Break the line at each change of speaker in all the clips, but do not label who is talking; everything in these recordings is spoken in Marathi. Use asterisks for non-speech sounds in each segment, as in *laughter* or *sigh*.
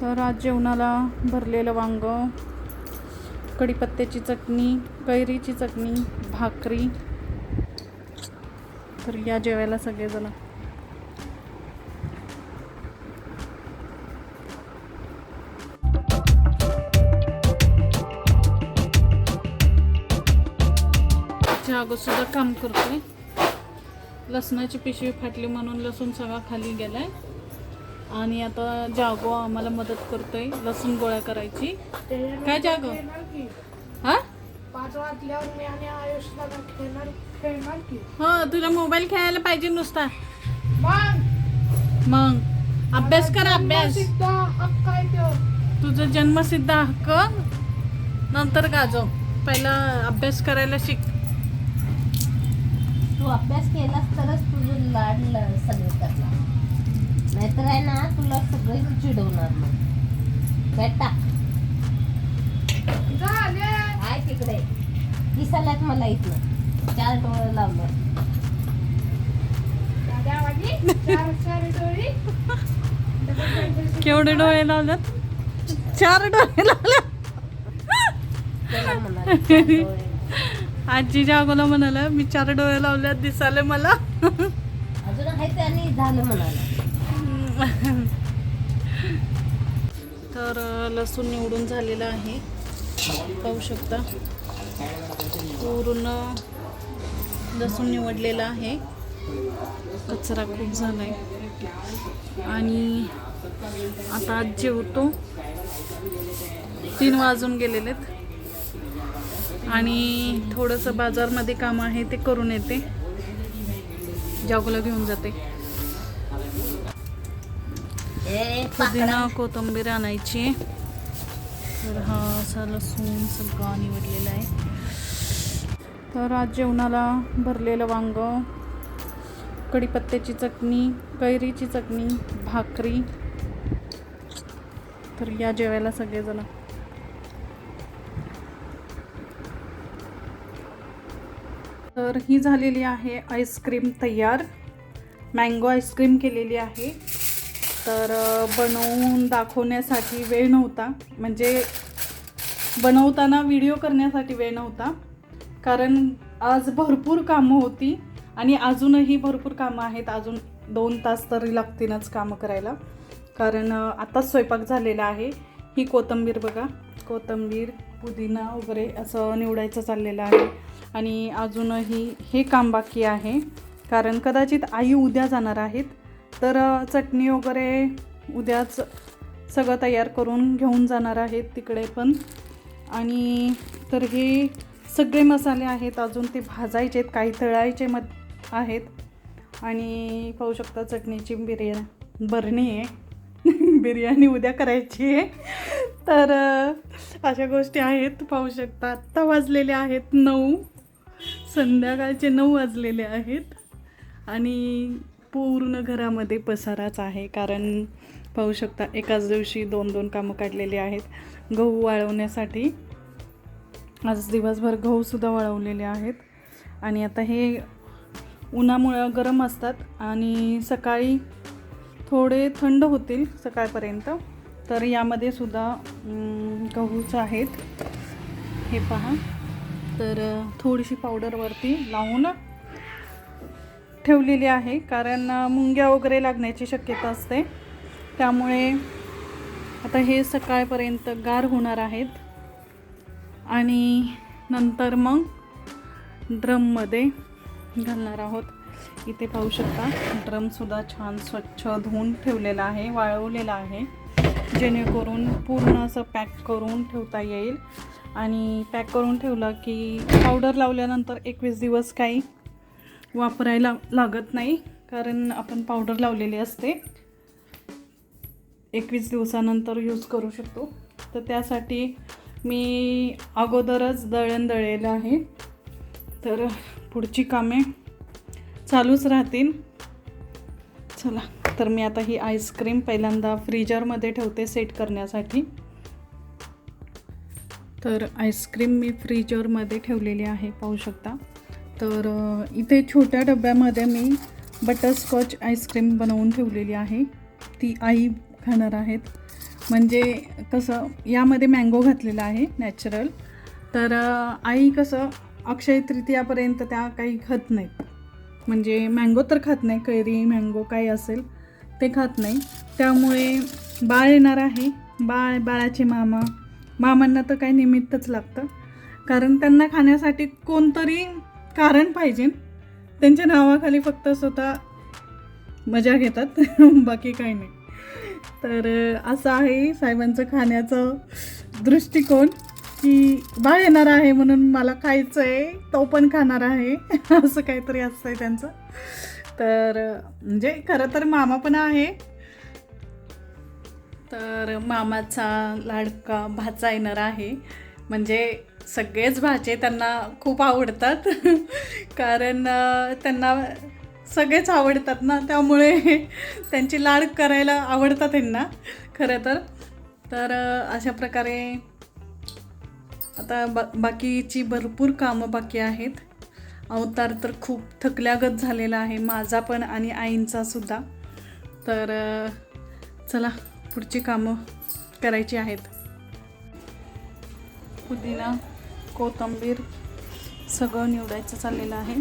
तर आज जेवणाला भरलेलं वांग कढीपत्त्याची चटणी कैरीची चटणी भाकरी. तर या जेवायला सगळेजण. जागो सुद्धा काम करतोय. लसणाची पिशवी फाटली म्हणून लसूण सगळा खाली गेलाय. आणि आता जागो आम्हाला मदत करतोय लसूण गोळा करायची. काय जागो? हा? हो तुला मोबाईल खेळायला पाहिजे नुसता.
मग!
मग. अभ्यास कर अभ्यास. तुझं जन्मसिद्ध हक्क. नंतर गाजव. पहिला अभ्यास करायला शिक.
तू अभ्यास केलास तरच तुझं लाड ल- सगळे करणार. नाहीतर आहे ना तुला सगळे चिडवणार मग.
झाले
काय तिकडे. दिसायलात मला इथनं चार डोळे लावलं
केवढे डोळे लावल्यात? चार डोळे लावल्यात.
त्याला म्हणाले, चार डोळे.
आजी जागोला म्हणाला मी चार डोळे लावल्यात दिसाले मला.
अजून आहे आणि झालं म्हणाला. *laughs*
तर लसूण निवडून झालेलं आहे. पाहू शकता. पूर्ण लसूण निवडलेला आहे. कचरा खूप झालाय. आणि आता आज जेवतो. तीन वाजून गेलेले आहेत आणि थोडंसं बाजारमध्ये काम आहे ते करून येते. जागोला घेऊन जाते. पुदिना कोथिंबीर आणायची. तर हा असा लसूण सगळा निवडलेला आहे. तर आज जेवणाला भरलेलं वांग कढीपत्त्याची चटणी कैरीची चटणी भाकरी. तर या जेवायला सगळेजण. तर ही झालेली आहे आईस्क्रीम तयार. मँगो आईस्क्रीम केलेली आहे. तर बनवून दाखवण्यासाठी वेळ नव्हता. म्हणजे बनवताना व्हिडिओ करण्यासाठी वेळ नव्हता. कारण आज भरपूर कामं होती आणि अजूनही भरपूर कामं आहेत. अजून दोन तास तरी लागतीलच कामं करायला. कारण आता स्वयंपाक झालेला आहे. ही कोथिंबीर बघा. कोथिंबीर पुदिना वगैरे असं निवडायचं चाललेलं आहे. आणि अजूनही हे काम बाकी आहे. कारण कदाचित आई उद्या जाणार आहेत. तर चटणी वगैरे उद्याच सगळं तयार करून घेऊन जाणार आहेत तिकडे पण. आणि तर हे सगळे मसाले आहेत अजून ते भाजायचे आहेत काही तळायचे मत आहेत. आणि पाहू शकता चटणीची बिर्याणी बरणी आहे. *laughs* बिर्याणी उद्या करायची आहे. तर अशा गोष्टी आहेत पाहू शकता. आत्ता वाजलेले आहेत नऊ. संध्याकाळचे नऊ वाजलेले आहेत. आणि पूर्ण घरामध्ये पसाराच आहे. कारण पाहू शकता एकाच दिवशी दोन दोन कामं काढलेली आहेत. गहू वाळवण्यासाठी आज दिवसभर गहूसुद्धा वाळवलेले आहेत. आणि आता हे उन्हामुळं गरम असतात आणि सकाळी थोडे थंड होतील सकाळपर्यंत. तर यामध्ये सुद्धा गहूच आहेत. हे पहा. तर थोडीशी पावडरवरती लावून ठेवलेली आहे कारण मुंग्या वगैरे लागण्याची शक्यता असते. त्यामुळे आता हे सकाळपर्यंत गार होणार आहेत. आणि नंतर मग ड्रममध्ये घालणार आहोत. इथे पाहू शकता ड्रमसुद्धा छान स्वच्छ धुवून ठेवलेला आहे वाळवलेला आहे. जेणेकरून पूर्ण असं पॅक करून ठेवता येईल. आणि पॅक करून ठेवलं की पावडर लावल्यानंतर एकवीस दिवस काही वापरायला लागत नाही कारण आपण पावडर लावलेली असते. एकवीस दिवसानंतर यूज करू शकतो. तर त्यासाठी मी अगोदरच दळण दळलेलं आहे. तर पुढची कामे चालूच राहतील. चला तर मी आता ही आईस्क्रीम पहिल्यांदा फ्रीजरमध्ये ठेवते सेट करण्यासाठी. तर आईस्क्रीम मी फ्रीजरमध्ये ठेवलेली आहे पाहू शकता. तर इथे छोट्या डब्यामध्ये मी बटरस्कॉच आईस्क्रीम बनवून ठेवलेली आहे. ती आई खाणार आहेत. म्हणजे कसं यामध्ये मँगो घातलेला आहे नॅचरल तर आई कसं अक्षय तृतीयापर्यंत त्या काही खात नाहीत. म्हणजे मँगो तर खात नाही कैरी मँगो काही असेल ते खात नाही. त्यामुळे बाळ येणार आहे. बाळ बाळाचे मामा. मामांना तर काही निमित्तच लागतं. कारण त्यांना खाण्यासाठी कोणतरी कारण पाहिजे. त्यांच्या नावाखाली फक्त स्वतः मजा घेतात बाकी काही नाही. तर असं आहे साहेबांचं खाण्याचं दृष्टिकोन की बाळ येणार आहे म्हणून मला खायचं आहे तो पण खाणार आहे. *laughs* असं काहीतरी असतं आहे त्यांचं. तर म्हणजे खरं तर मामा पण आहे. तर मामाचा लाडका भाचा येणार आहे. म्हणजे सगळेच भाचे त्यांना खूप आवडतात. *laughs* कारण त्यांना सगळेच आवडतात ना त्यामुळे *laughs* त्यांची लाड करायला आवडतात त्यांना. खरं तर. तर अशा प्रकारे आता बा बाकीची भरपूर कामं बाकी आहेत. अवतार तर खूप थकल्यागत झालेला आहे माझा पण आणि आईंचा सुद्धा. तर चला पुढची कामं करायची आहेत. पुदिना. कोथिंबीर सगळं निवडायचं चाललेलं आहे.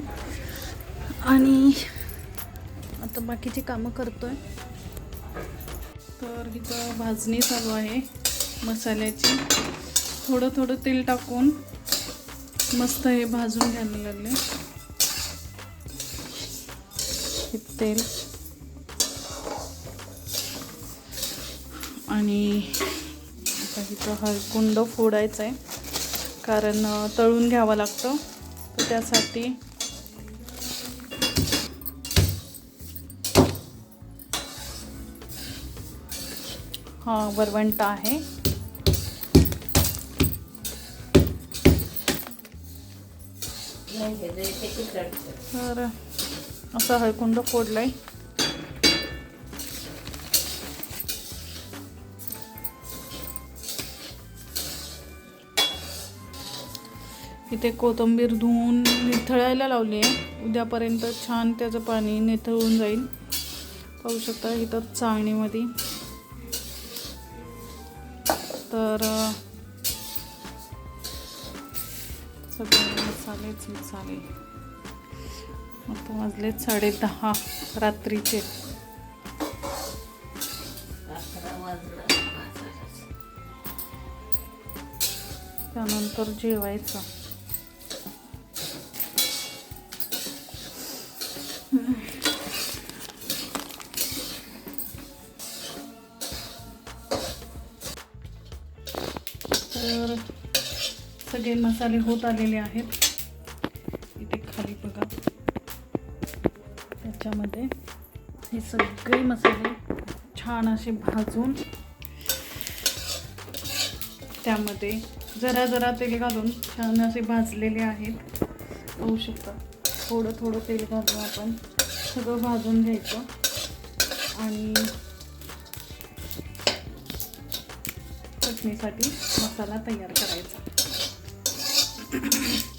आणि आता बाकीची कामं करतो आहे तर इथं भाजणी चालू आहे मसाल्याची. थोडं थोडं तेल टाकून मस्त हे भाजून घ्यायला लागले. हे तेल. आणि आता इथं हळकुंड फोडायचं आहे कारण तळून घ्यावं लागतं. तर त्यासाठी हा वरवंट आहे. तर असा हळकुंड फोडलाय. इथे कोथिंबीर धुवून निथळायला लावली आहे. उद्यापर्यंत छान त्याचं पाणी निथळून जाईल. पाहू शकता इथं चाळणीमध्ये. तर सगळे मसालेच मसाले. आता वाजलेत साडे दहा रात्रीचे. त्यानंतर जेवायचं. सगळे मसाले होत आलेले आहेत इथे खाली बघा. त्याच्यामध्ये हे सगळे मसाले छान असे भाजून त्यामध्ये जरा जरा तेल घालून छान असे भाजलेले आहेत. होऊ शकतं. थोडं थोडं तेल घालून आपण सगळं भाजून घ्यायचं. आणि चटणीसाठी मसाला तयार करायचा. you *coughs*